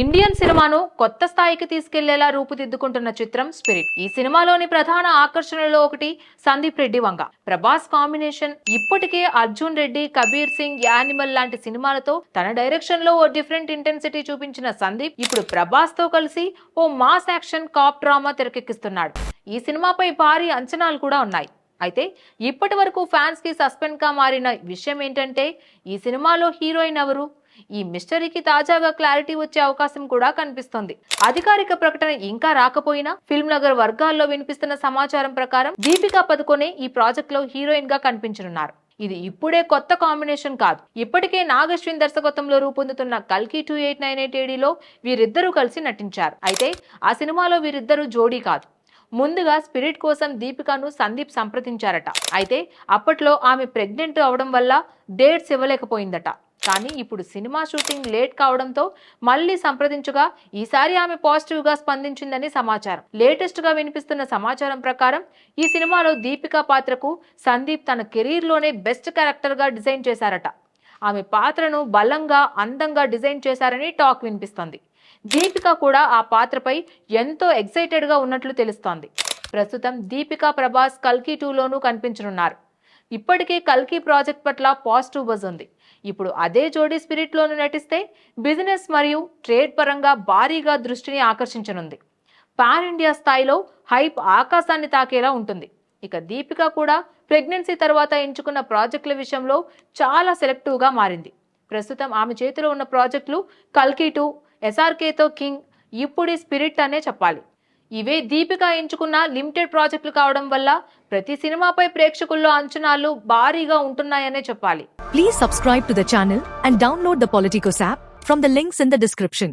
Indian సినిమాను కొత్త స్థాయికి తీసుకెళ్ళేలా రూపుదిద్దుకుంటున్న చిత్రం స్పిరిట్. ఈ సినిమాలోని ప్రధాన ఆకర్షణలో ఒకటి సందీప్ రెడ్డి వంగ. ప్రభాస్ కాంబినేషన్ ఇప్పటికే అర్జున్ రెడ్డి కబీర్ సింగ్ యానిమల్ లాంటి సినిమాలతో తన డైరెక్షన్లో ఓ డిఫరెంట్ ఇంటెన్సిటీ చూపించిన సందీప్ ఇప్పుడు ప్రభాస్తో కలిసి ఓ మాస్ యాక్షన్ కాప్ డ్రామా తెరకెక్కిస్తున్నాడు. ఈ సినిమాపై భారీ అంచనాలు కూడా ఉన్నాయి. అయితే ఇప్పటి వరకు ఫ్యాన్స్కి సస్పెండ్గా మారిన విషయం ఏంటంటే ఈ సినిమాలో హీరోయిన్ ఎవరు? ఈ మిస్టరీకి తాజాగా క్లారిటీ వచ్చే అవకాశం కూడా కనిపిస్తోంది. అధికారిక ప్రకటన ఇంకా రాకపోయినా ఫిల్మ్ నగర్ వర్గాల్లో వినిపిస్తున్న సమాచారం ప్రకారం దీపికా పదుకొనే ఈ ప్రాజెక్ట్లో హీరోయిన్గా కనిపించనున్నారు. ఇది ఇప్పుడే కొత్త కాంబినేషన్ కాదు. ఇప్పటికే నాగశ్విన్ దర్శకత్వంలో రూపొందుతున్న కల్కి టూ ఎయిట్ నైన్ ఎయిట్ ఏడీలో వీరిద్దరూ కలిసి నటించారు. అయితే ఆ సినిమాలో వీరిద్దరూ జోడీ కాదు. ముందుగా స్పిరిట్ కోసం దీపికను సందీప్ సంప్రదించారట. అయితే అప్పట్లో ఆమె ప్రెగ్నెంట్ అవడం వల్ల డేట్స్ ఇవ్వలేకపోయిందట. కానీ ఇప్పుడు సినిమా షూటింగ్ లేట్ కావడంతో మళ్ళీ సంప్రదించగా ఈసారి ఆమె పాజిటివ్గా స్పందించిందని సమాచారం. లేటెస్ట్గా వినిపిస్తున్న సమాచారం ప్రకారం ఈ సినిమాలో దీపిక పాత్రకు సందీప్ తన కెరీర్లోనే బెస్ట్ క్యారెక్టర్గా డిజైన్ చేశారట. ఆమె పాత్రను బలంగా అందంగా డిజైన్ చేశారని టాక్ వినిపిస్తోంది. దీపిక కూడా ఆ పాత్రపై ఎంతో ఎక్సైటెడ్గా ఉన్నట్లు తెలుస్తోంది. ప్రస్తుతం దీపిక ప్రభాస్ కల్కి టూలోనూ కనిపించనున్నారు. ఇప్పటికే కల్కి ప్రాజెక్ట్ పట్ల పాజిటివ్ బజ్ ఉంది. ఇప్పుడు అదే జోడీ స్పిరిట్లోనూ నటిస్తే బిజినెస్ మరియు ట్రేడ్ పరంగా భారీగా దృష్టిని ఆకర్షించనుంది. పాన్ ఇండియా స్థాయిలో హైప్ ఆకాశాన్ని తాకేలా ఉంటుంది. ఇక దీపిక కూడా ప్రెగ్నెన్సీ తర్వాత ఎంచుకున్న ప్రాజెక్టుల విషయంలో చాలా సెలెక్టివ్గా మారింది. ప్రస్తుతం ఆమె చేతిలో ఉన్న ప్రాజెక్టులు కల్కి టూ ఎస్ఆర్కేతో కింగ్ ఇప్పుడు స్పిరిట్ అనే చెప్పాలి. ఇవే దీపిక ఎంచుకున్న లిమిటెడ్ ప్రాజెక్టులు కావడం వల్ల ప్రతి సినిమాపై ప్రేక్షకుల్లో అంచనాలు భారీగా ఉంటున్నాయనే చెప్పాలి. Please subscribe to the and download the Politicos app from the links in the description